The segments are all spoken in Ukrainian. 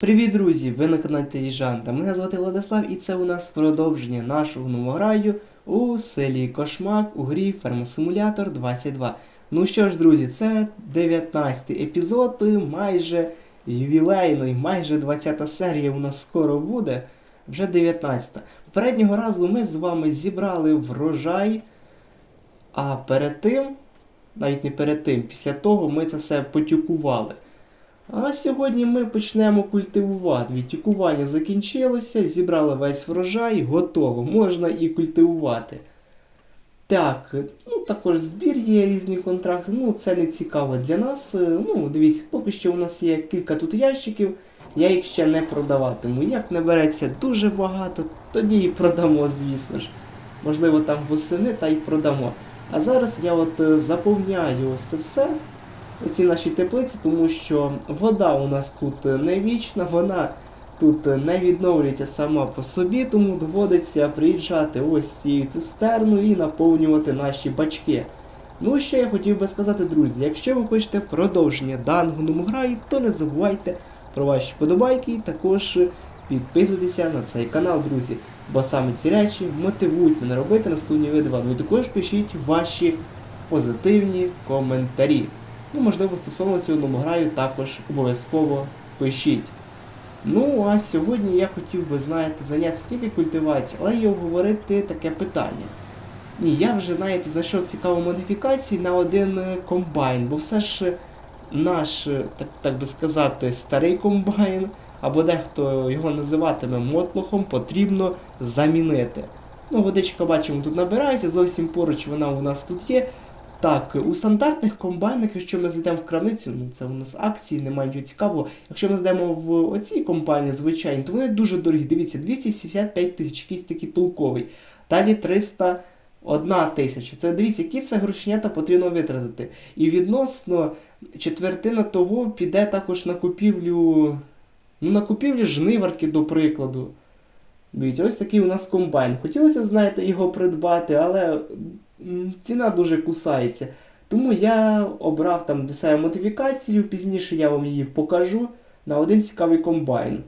Привіт, друзі! Ви на каналі Теліжанта. Мене звати Владислав і це у нас продовження нашого новограю у селі Кошмак у грі Фермосимулятор 22. Ну що ж, друзі, це 19-й епізод, майже ювілейний, майже 20 серія у нас скоро буде. Вже 19-та. Попереднього разу ми з вами зібрали врожай, а перед тим, навіть не перед тим, після того ми це все потюкували. А сьогодні ми почнемо культивувати. Відтікування закінчилося, зібрали весь врожай, готово. Можна і культивувати. Так, ну також збір є різні контракти. Ну, це не цікаво для нас. Ну, дивіться, поки що у нас є кілька тут ящиків, я їх ще не продаватиму. Як набереться дуже багато, тоді і продамо, звісно ж. Можливо, там восени та й продамо. А зараз я от е, заповняю ось це все оці наші теплиці, тому що вода у нас тут не вічна, вона тут не відновлюється сама по собі, тому доводиться приїжджати ось цією цистерною і наповнювати наші бачки. Ну, ще я хотів би сказати, друзі, якщо ви хочете продовження даного номограю, то не забувайте про ваші подобайки і також підписуйтеся на цей канал, друзі. Бо саме ці речі мотивують мене робити наступні відео. Ви також пишіть ваші позитивні коментарі. Ну, можливо, стосовно цього номограю також обов'язково пишіть. Ну, а сьогодні я хотів би, знаєте, зайнятися тільки культивацією, але й обговорити таке питання. Ні, я вже, знаєте, знайшов цікаву модифікацію на один е, комбайн, бо все ж наш, е, так, так би сказати, старий комбайн, або дехто його називатиме мотлохом, потрібно замінити. Ну, водичка, бачимо, тут набирається, зовсім поруч вона у нас тут є. Так, у стандартних комбайнах, якщо ми зайдемо в крамницю, ну це у нас акції, немає нічого цікавого. Якщо ми зайдемо в оці комбайни звичайні, то вони дуже дорогі. Дивіться, 275 тисяч, якийсь такий толковий. Далі 301 тисяча. Це дивіться, які це грошенята потрібно витратити. І відносно четвертина того піде також на купівлю. Ну, на купівлю жниварки, до прикладу. Дивіться, ось такий у нас комбайн. Хотілося, знаєте, його придбати, але ціна дуже кусається. Тому я обрав там себе модифікацію, пізніше я вам її покажу на один цікавий комбайн.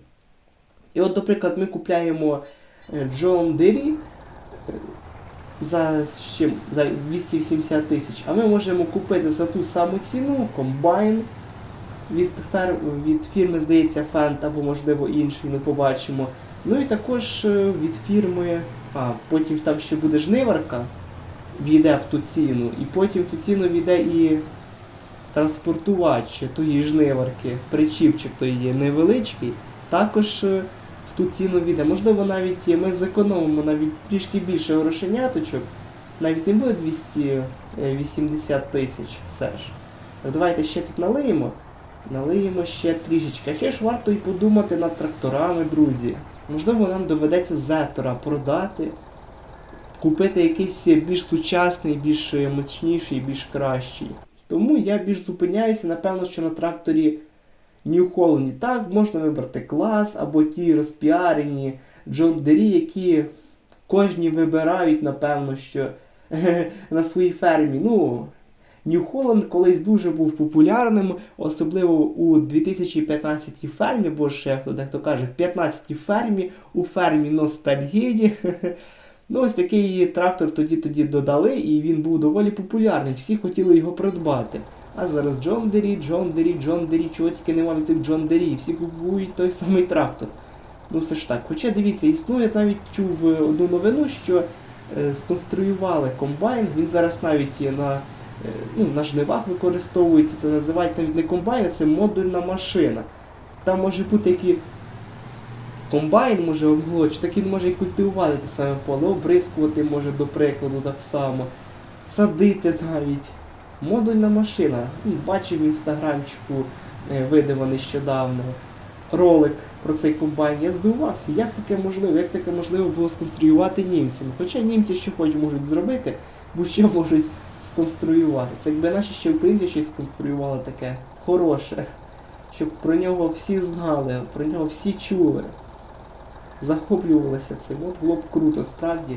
І от, наприклад, ми купляємо е, John Deere е, за, чим? за 280 тисяч, а ми можемо купити за ту саму ціну комбайн від, фер... від фірми, здається, Fendt або можливо інший, ми побачимо. Ну і також е, від фірми, а потім там ще буде жниварка, війде в ту ціну, і потім в ту ціну війде і транспортувач тої жниварки, причіпчик той є невеличкий, також е, в ту ціну війде. Можливо, навіть ми зекономимо навіть трішки більше грошеняточок, навіть не буде 280 тисяч все ж. Так, Давайте ще тут налиємо. Налиємо ще трішечки. А ще ж варто і подумати над тракторами, друзі. Можливо, нам доведеться зетора продати, купити якийсь більш сучасний, більш мощніший, більш кращий. Тому я більш зупиняюся, напевно, що на тракторі New Holland. Так, можна вибрати клас або ті розпіарені Deere, які кожні вибирають, напевно, що на своїй фермі. Ну, New Holland колись дуже був популярним, особливо у 2015 фермі, бо ще хто дехто каже, в 15 фермі, у фермі ностальгії. Ну, ось такий трактор тоді тоді додали, і він був доволі популярний. Всі хотіли його придбати. А зараз Джон Дері, Джон Дері, Джон Дері, чого тільки немає від цих Джон Дері, всі купують той самий трактор. Ну все ж так. Хоча дивіться, існує навіть чув е, одну новину, що е, сконструювали комбайн, він зараз навіть на, е, ну, на жнивах використовується, це називають навіть не комбайн, а це модульна машина. Там може бути які комбайн може обглоч, так він може і культивувати те саме поле, обрискувати може до прикладу так само, садити навіть. Модульна машина. Бачив в інстаграмчику, е, видав нещодавно ролик про цей комбайн. Я здивувався, як таке можливо, як таке можливо було сконструювати німцями. Хоча німці що хоч можуть зробити, будь-що можуть сконструювати. Це якби наші ще українці щось сконструювали таке хороше, щоб про нього всі знали, про нього всі чули. Захоплювалися цим. Було б круто, справді.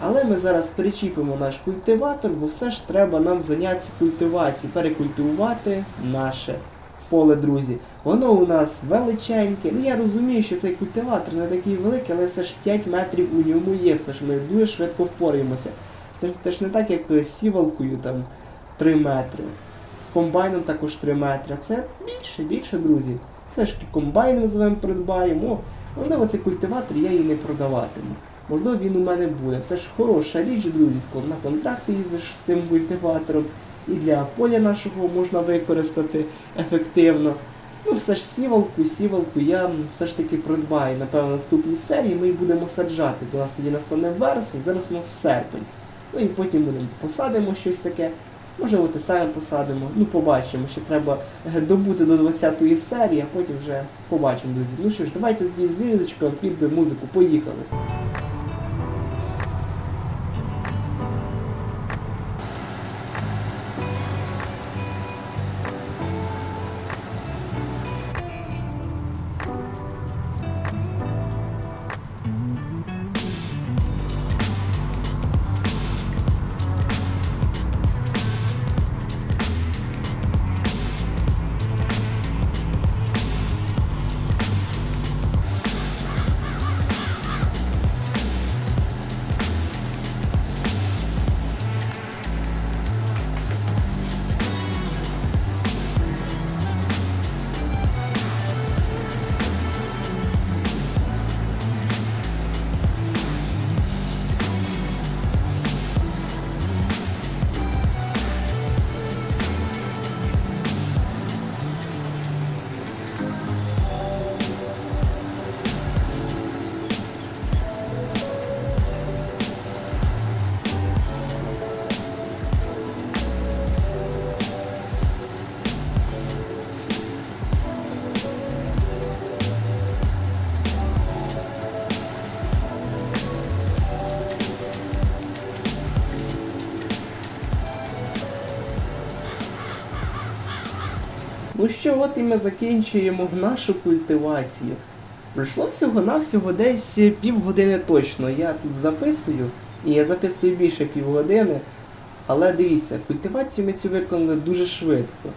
Але ми зараз причіпимо наш культиватор, бо все ж треба нам зайнятися культивацією, перекультивувати наше поле, друзі. Воно у нас величеньке. Ну я розумію, що цей культиватор не такий великий, але все ж 5 метрів у ньому є, все ж ми дуже швидко впораємося. Це, це ж не так, як з сівалкою там 3 метри. З комбайном також 3 метри. Це більше, більше, друзі. Все ж комбайн ми з вами придбаємо. Можливо, цей культиватор я і не продаватиму. Можливо, він у мене буде. Це ж хороша річ, друзі, на контракти їздиш з цим культиватором. І для поля нашого можна використати ефективно. Ну, все ж сівалку, сівалку я все ж таки придбаю. Напевно, наступній серії ми її будемо саджати. У нас тоді настане вересень, зараз у нас серпень. Ну і потім будемо посадимо щось таке. Може, от і самі посадимо. Ну, побачимо, ще треба добути до 20-ї серії, а потім вже побачимо, друзі. Ну що ж, давайте тоді з вірочком під музику. Поїхали. Ну що, от і ми закінчуємо нашу культивацію. Пройшло всього-навсього десь півгодини точно. Я тут записую, і я записую більше півгодини. Але дивіться, культивацію ми цю виконали дуже швидко.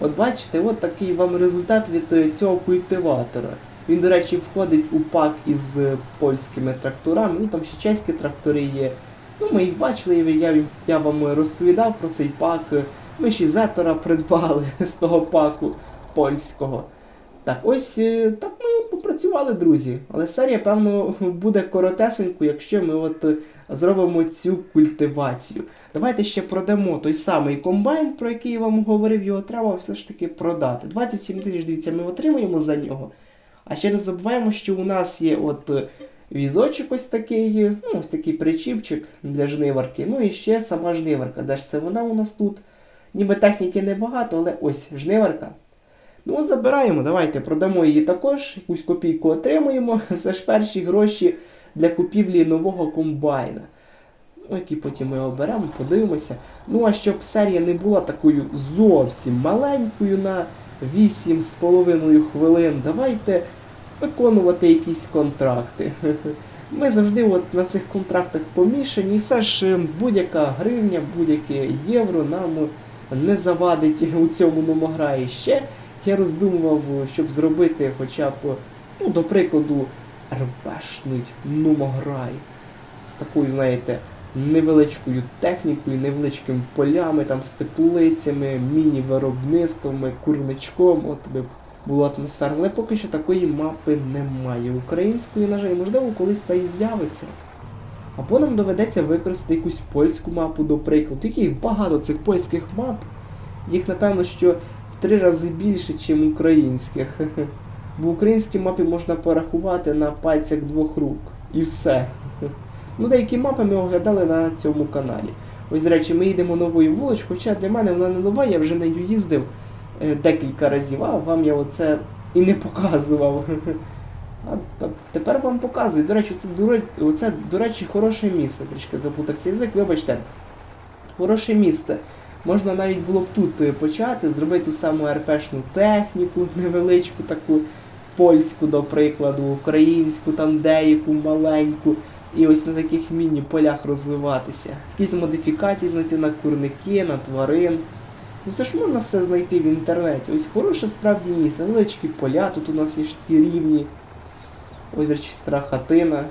От бачите, от такий вам результат від е, цього культиватора. Він, до речі, входить у пак із е, польськими тракторами, ну там ще чеські трактори є. Ну, ми їх бачили, я, я вам розповідав про цей пак. Ми ще Зетора придбали з того паку польського. Так, ось е, так ми попрацювали, друзі. Але серія, певно, буде коротесенько, якщо ми от е, зробимо цю культивацію. Давайте ще продамо той самий комбайн, про який я вам говорив, його треба все ж таки продати. 27 тисяч, дивіться, ми отримаємо за нього. А ще не забуваємо, що у нас є от е, візочок ось такий, ну, ось такий причіпчик для жниварки. Ну і ще сама жниварка. Де ж це вона у нас тут? Ніби техніки небагато, але ось жниварка. Ну от забираємо, давайте продамо її також, якусь копійку отримуємо. Все ж перші гроші для купівлі нового комбайна. Ну, які потім ми оберемо, подивимося. Ну а щоб серія не була такою зовсім маленькою на 8,5 хвилин, давайте виконувати якісь контракти. Ми завжди от на цих контрактах помішані, і все ж е, будь-яка гривня, будь-яке євро нам не завадить у цьому номограї. Ще я роздумував, щоб зробити хоча б, ну, до прикладу, РПшний номограй. З такою, знаєте, невеличкою технікою, невеличкими полями, там, з теплицями, міні-виробництвами, курничком. От би було атмосферно. Але поки що такої мапи немає. Української, на жаль, можливо, колись та і з'явиться. Або нам доведеться використати якусь польську мапу, до прикладу. Таких багато цих польських мап. Їх, напевно, що в три рази більше, ніж українських. Бо українські мапи можна порахувати на пальцях двох рук. І все. Ну, деякі мапи ми оглядали на цьому каналі. Ось, до речі, ми їдемо новою вуличкою, хоча для мене вона не нова, я вже нею їздив е, декілька разів, а вам я оце і не показував. А тепер вам показую. До речі, це, до, оце, до речі, хороше місце. Трішки запутався язик, вибачте. Хороше місце. Можна навіть було б тут е, почати, зробити ту саму РПшну техніку, невеличку таку польську, до прикладу, українську, там деяку маленьку. І ось на таких міні-полях розвиватися. Якісь модифікації знайти на курники, на тварин. Ну це ж можна все знайти в інтернеті. Ось хороше справді місце, невеличкі поля, тут у нас є ж такі рівні. Ось, речі, хатина,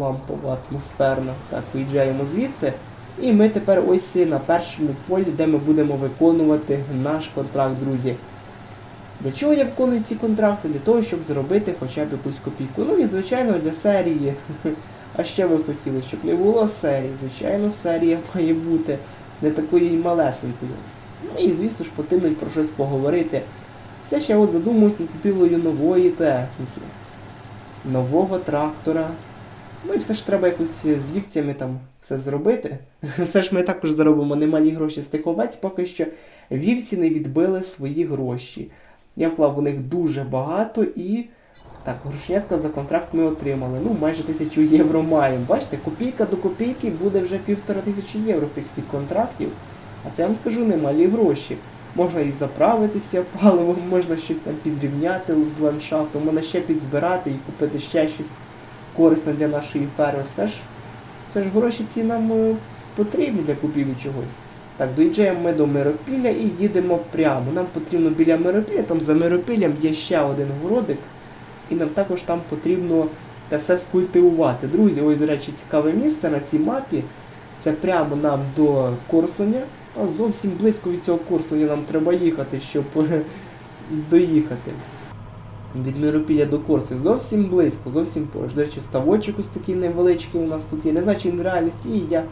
лампова, атмосферна. Так, виїжджаємо звідси. І ми тепер ось на першому полі, де ми будемо виконувати наш контракт, друзі. Для чого я виконую ці контракти? Для того, щоб заробити хоча б якусь копійку. Ну і звичайно для серії. А ще ви хотіли, щоб не було серії. Звичайно, серія має бути не такою і малесенькою. Ну і звісно ж потрібно про щось поговорити. Все ще от задумуюсь над купівлею нової техніки, нового трактора. Ну і все ж треба якось з вівцями там все зробити. Все ж ми також заробимо немалі гроші з тих овець, поки що вівці не відбили свої гроші. Я вклав у них дуже багато і. Так, грошнятка за контракт ми отримали. Ну, майже тисячу євро маємо. Бачите, копійка до копійки буде вже півтора тисячі євро з тих всіх контрактів. А це я вам скажу немалі гроші. Можна і заправитися паливом, можна щось там підрівняти з ландшафтом, можна ще підзбирати і купити ще щось корисне для нашої ферми. Все ж, все ж гроші ці нам е, потрібні для купівлі чогось. Так, доїжджаємо ми до Миропілля і їдемо прямо. Нам потрібно біля Миропілля, там за Миропіллям є ще один городик, і нам також там потрібно те все скультивувати. Друзі, ось, до речі, цікаве місце на цій мапі. Це прямо нам до Корсуня. А зовсім близько від цього Корсуня нам треба їхати, щоб доїхати. Від Миропілля до Корси зовсім близько, зовсім поруч. До речі, ставочок ось такий невеличкий у нас тут є. Не знаю, чи він в реальності є, я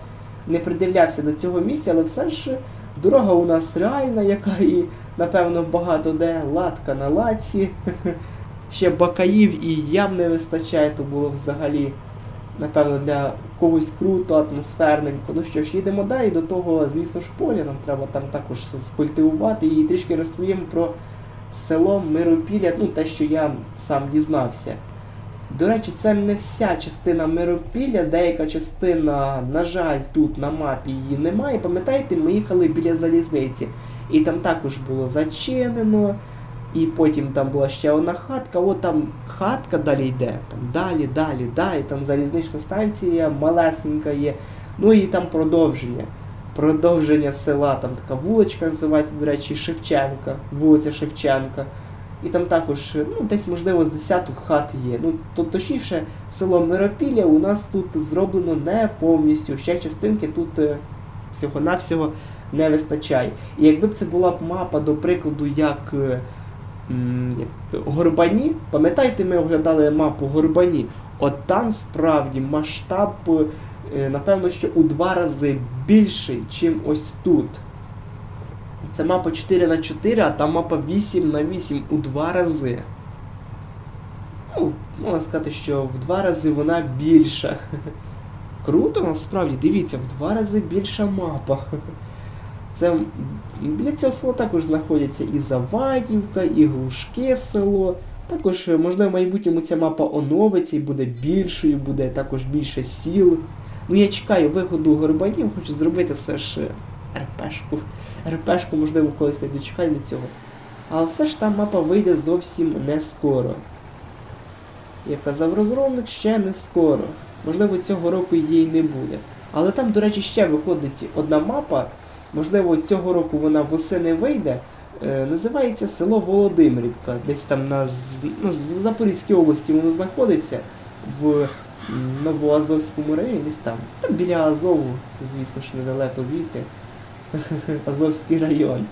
не придивлявся до цього місця, але все ж дорога у нас реальна, яка і, напевно, багато де латка на латці. Ще бакаїв і ям не вистачає, то було взагалі, напевно, для когось круто, атмосферненько. Ну що ж, їдемо далі, до того, звісно ж, поля нам треба там також скультивувати і трішки розповім про село Миропілля, ну те, що я сам дізнався. До речі, це не вся частина Миропілля, деяка частина, на жаль, тут на мапі її немає. Пам'ятаєте, ми їхали біля залізниці, і там також було зачинено. І потім там була ще одна хатка, от там хатка далі йде, там далі, далі, далі, там залізнична станція малесенька є. Ну і там продовження. Продовження села, там така вуличка називається, до речі, Шевченка, вулиця Шевченка. І там також, ну, десь, можливо, з десяток хат є. Ну, то точніше, село Миропілля у нас тут зроблено не повністю. Ще частинки тут е, всього-навсього не вистачає. І якби б це була б мапа, до прикладу, як. Горбані, пам'ятаєте, ми оглядали мапу Горбані. От там справді масштаб, е, напевно, що у два рази більший, чим ось тут. Це мапа 4 на 4, а там мапа 8 на 8 у два рази. Ну, можна сказати, що в два рази вона більша. Круто, насправді, дивіться, в два рази більша мапа. Це біля цього села також знаходяться і Завадівка, і Глушке село. Також, е, можливо, в майбутньому ця мапа оновиться і буде більшою, буде також більше сіл. Ну я чекаю виходу горбанів, хочу зробити все ж е, РПшку. РПшку, можливо, колись я дочекаю до цього. Але все ж та мапа вийде зовсім не скоро. Як казав розробник, ще не скоро. Можливо, цього року її не буде. Але там, до речі, ще виходить одна мапа. Можливо, цього року вона восени вийде. Е, називається село Володимирівка. Десь там на, ну, в Запорізькій області воно знаходиться в Новоазовському районі, десь там. Там біля Азову, звісно ж, недалеко звідти. Азовський район.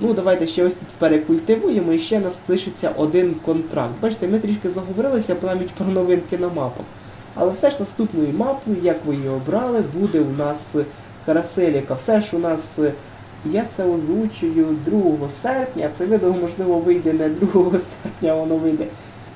Ну, давайте ще ось тут перекультивуємо і ще нас лишиться один контракт. Бачите, ми трішки заговорилися навіть про новинки на мапах. Але все ж наступною мапою, як ви її обрали, буде у нас Караселіка. Все ж у нас, е, я це озвучую 2 серпня, це відео, можливо, вийде не 2 серпня, воно вийде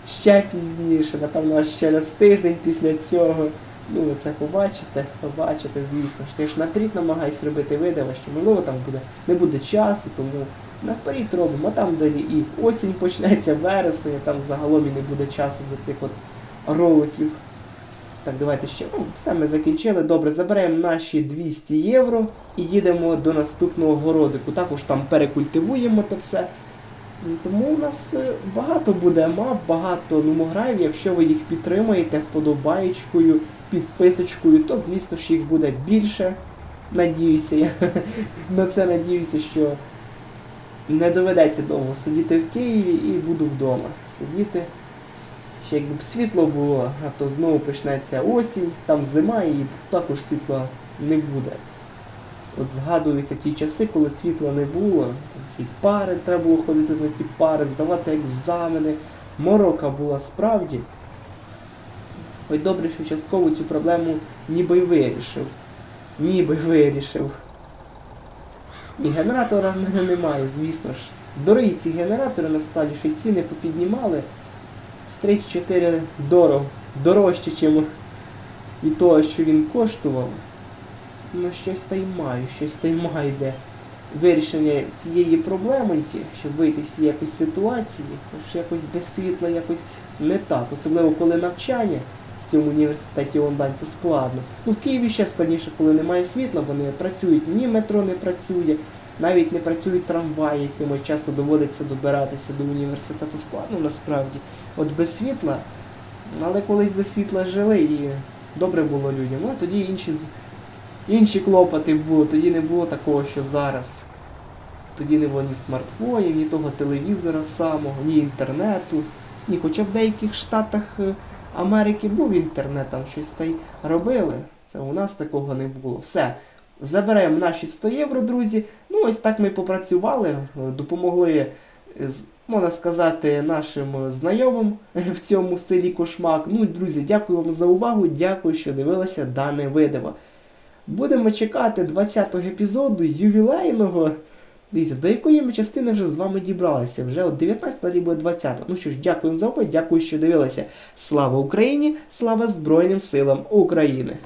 ще пізніше, напевно, аж через тиждень після цього. Ну, ви це побачите, побачите, звісно. Я ж наперед намагаюсь робити відео, що можливо там буде, не буде часу, тому наперед робимо, а там далі і осінь почнеться, вересень, там загалом і не буде часу до цих от роликів. Так, давайте ще. Ну, все, ми закінчили. Добре, заберемо наші 200 євро і їдемо до наступного городику. Також там перекультивуємо те все. Тому у нас е, багато буде мап, багато нумограїв. Якщо ви їх підтримаєте вподобаєчкою, підписочкою, то звісно ж їх буде більше. Надіюся, я на це надіюся, що не доведеться довго сидіти в Києві і буду вдома сидіти. Ще якби б світло було, а то знову почнеться осінь, там зима і також світла не буде. От згадуються ті часи, коли світла не було, і пари треба було ходити на ті пари, здавати екзамени. Морока була справді. Ой, добре, що частково цю проблему ніби й вирішив. Ніби вирішив. І генератора в мене немає, звісно ж. Дорогі ці генератори насправді ще ціни попіднімали. В 3-4 дорого, дорожче, ніж від того, що він коштував. Ну щось та щось та й маю вирішення цієї проблемоньки, щоб вийти з цієї якоїсь ситуації. Тож якось без світла якось не так. Особливо коли навчання в цьому університеті онлайн це складно. Ну в Києві ще складніше, коли немає світла, вони працюють, ні метро не працює, навіть не працюють трамваї, якими часто доводиться добиратися до університету складно насправді. От без світла, але колись без світла жили і добре було людям. Ну, а тоді інші, інші клопоти були, тоді не було такого, що зараз. Тоді не було ні смартфонів, ні того телевізора самого, ні інтернету. Ні, хоча в деяких штатах е, Америки був інтернет, там щось та й робили. Це у нас такого не було. Все. Заберемо наші 100 євро, друзі. Ну, ось так ми попрацювали, допомогли, можна сказати, нашим знайомим в цьому селі Кошмак. Ну, друзі, дякую вам за увагу, дякую, що дивилися дане відео. Будемо чекати 20-го епізоду ювілейного. Дивіться, до якої ми частини вже з вами дібралися? Вже от 19 далі буде 20. Ну що ж, дякуємо за увагу, дякую, що дивилися. Слава Україні! Слава Збройним силам України!